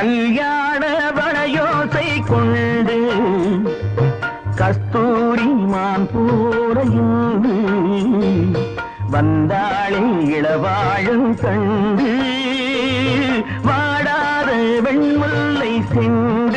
கல்யாண வளையோசை கொண்டு கஸ்தூரி மான் போரையுண்டு வந்தாளே இளவாழும் கண்டு வாடாத வெண்முல்லை சென்று